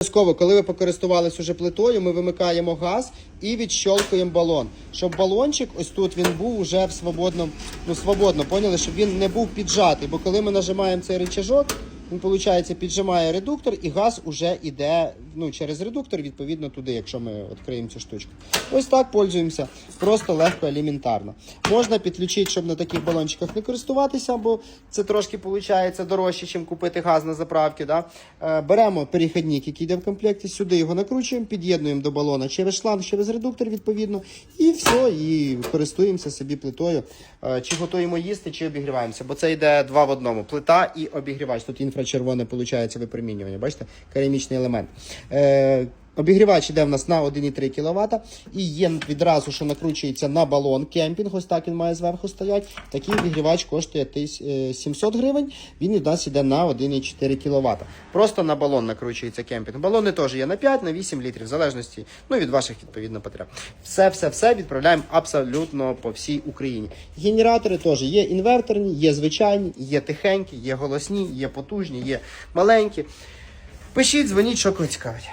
Обов'язково, коли ви покористувалися уже плитою, ми вимикаємо газ і відщолкуємо балон. Щоб балончик, ось тут він був уже в свободному, ну свободно, поняли, щоб він не був піджатий. Бо коли ми нажимаємо цей рычажок, він, виходить, піджимає редуктор і газ уже йде ну, через редуктор, відповідно, туди, якщо ми відкриємо цю штучку. Ось так пользуємося. Просто легко, елементарно. Можна підключити, щоб на таких балончиках не користуватися, бо це трошки виходить дорожче, ніж купити газ на заправки. Да? Е, Беремо перехідник, який йде в комплекті, сюди його накручуємо, під'єднуємо до балона через шланг, через редуктор, відповідно, і все, і користуємося собі плитою. Е, Чи готуємо їсти, чи обігріваємося, бо це йде два в одному: плита і обігрівач. Тут інфрачервоне виходить випромінювання. Бачите, керамічний елемент. Е, Обігрівач йде в нас на 1,3 кВт і є відразу, що накручується на балон кемпінг. Ось так він має зверху стояти. Такий обігрівач коштує е, 700 гривень. Він у нас йде на 1,4 кВт. Просто на балон накручується кемпінг. Балони теж є на 5, на 8 літрів, в залежності ну, від ваших відповідно потреб. Все, все, все відправляємо абсолютно по всій Україні. Генератори теж є інверторні, є звичайні, є тихенькі, є голосні, є потужні, є маленькі. Пишіть, дзвоніть, що кого цікавить.